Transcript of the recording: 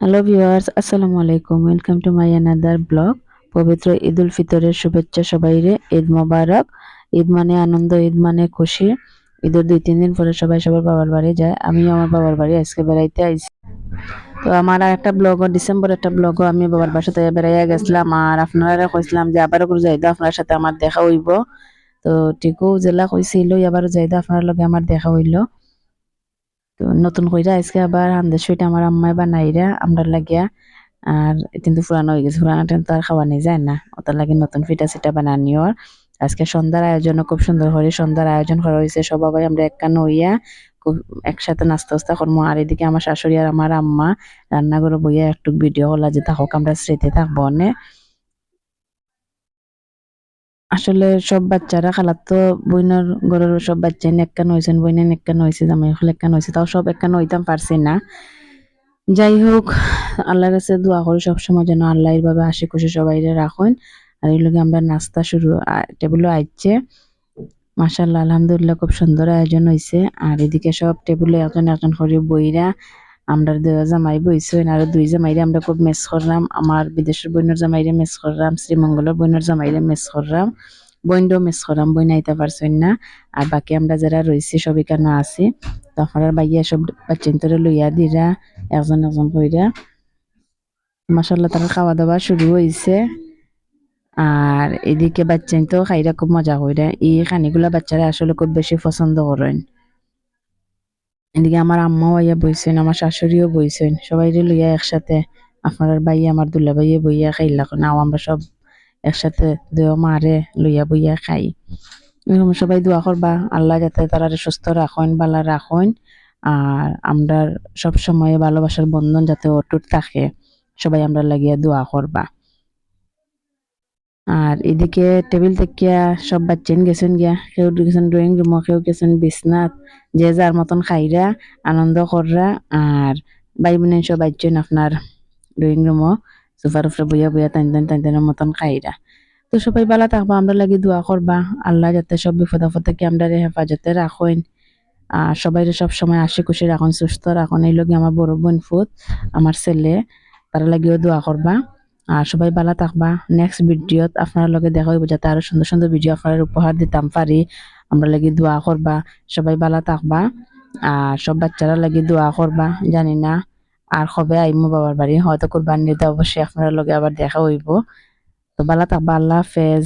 Hello viewers আসসালামু আলাইকুম welcome to my another blog পবিত্র ঈদ উল ফিতরের শুভেচ্ছা সবাইরে। ঈদ মোবারক। ঈদ মানে আনন্দ, ঈদ মানে খুশি। ঈদের দুই, তিন দিন পরে সবাই সবার বাবার বাড়ি যায়। আমিও আমার বাবার বাড়ি আজকে বেড়াইতে আইছি। তো আমার আর একটা ব্লগও ডিসেম্বর একটা ব্লগও আমি বাবার বাসাতে বেড়াইয়া গেছিলাম। আর আপনারা কইছিলাম যে আবারও করে যাইতো, আপনার সাথে আমার দেখা হইব। তো ঠিকও জেলা কইছিল আবারও যাইতো, আপনার লগে আমার দেখা হইল। নতুন কইরা আজকে আবার হান্দের সুইটা আমার আম্মাই বানাইরা আমরা লাগিয়া। আর কিন্তু পুরানো হয়ে গেছে, পুরানো তো আর খাওয়া নেই, যায় না। ওটার লাগে নতুন ফিটা সিটা বানানিও আজকে সন্ধ্যার আয়োজনও খুব সুন্দর করে সন্ধ্যার আয়োজন করা হয়েছে, সবাই আমরা একখানে হইয়া খুব একসাথে নাস্তা উস্তা করব আর এদিকে আমার শাশুড়ি আর আমার আম্মা রান্নাঘরে বইয়া একটু ভিডিও হলা যে থাকুক আমরা স্মৃতি থাকব অনেক আসলে সব বাচ্চারা খালার তো বইনের ঘরের সব বাচ্চাই একখান হয়েছেন বইনের একখান হয়েছে জামাই হল একখান হয়েছে তাও সব একখান হইতাম পারছি না। যাই হোক, আল্লাহর কাছে দোয়া করি সবসময় যেন আল্লাহ ভাবে হাসি খুশি সবাই রাখুন। আর এই লোকে আমরা নাস্তা শুরু টেবিলও আইছে। মাসাল্লাহ আলহামদুলিল্লাহ, খুব সুন্দর আয়োজন হয়েছে আর এদিকে সব টেবিলে একজন একজন করে বইরা আমরা দুই জামাই বইছে আর দুই জামাইরে আমরা খুব মেস করলাম। আমার বিদেশের বইনের জামাইরে মেস করলাম, শ্রীমঙ্গলের বইনের জামাইরে মেস করলাম। বইনটাও মেস করলাম বই নাইতে পারছেন না। আর বাকি আমরা যারা রয়েছি, সবই কেন আছি? তো আপনার বাইয়া সব বাচ্চান্তরে লইয়া দিরা, একজন একজন কইরা। মাসাল্লাহ তারা খাওয়া দাওয়া শুরু হয়েছে আর এদিকে বাচ্চাই তো খাইরা খুব মজা কইরা। এই খানিগুলা বাচ্চারা আসলে খুব বেশি পছন্দ করেন। এদিকে আমার আম্মাও আইয়া বইছেন, আমার শাশুড়িও বইছেন। সবাই লইয়া একসাথে, আপনার ভাই, আমার দুলা ভাইয়ে বইয়া খাইলা। নাও আমরা সব একসাথে দেও মারে লইয়া বইয়া খাই। এরকম সবাই দোয়া করবা, আল্লাহ যাতে তারা সুস্থ রাখেন বালা রাখেন, আর আমরা সব সময় ভালোবাসার বন্ধন যাতে অটুট থাকে, সবাই আমরা লাগিয়া দোয়া করবা। আর এদিকে টেবিল থেকে সব বাচ্চেন গেছেন গিয়া। কেউ গেছেন ড্রয়িং রুম কেউ গেছেন বিছনাথ যে যার মতন খাইরা আনন্দ কররা আর ভাই বোনের সব বাচ্চেন আপনার ড্রয়িং রুমও সোফার উপরে বইয়া বইয়া টান টান টান টানের মতন খাইরা তো সবাই ভালো থাকবা আমরা লাগি দোয়া করবা আল্লাহ যাতে সব বিপদ আপদ থেকে আমরা হেফাজতে রাখেন আর সবাই সব সময় আসি খুশি রাখুন সুস্থ রাখুন এই লগে আমার বড় বোন ফুত আমার ছেলে তারা লাগিও দোয়া করবা আর সবাই ভালো থাকবা। নেক্সট ভিডিওত আপনার লগে দেখা হইব যাতে আরও সুন্দর সুন্দর ভিডিও আপনার উপহার দিতাম, পারি। আমরা লাগি দোয়া করবা। সবাই ভালো থাকবা। আর সব বাচ্চারা লাগি দোয়া করবা, জানি না। আর কবে আইমো বাবার বাড়ি, হয়তো কোরবানিতে অবশ্যই আপনার লগে আবার দেখা হইব। তো ভালো থাকবা, আল্লাহ হাফেজ।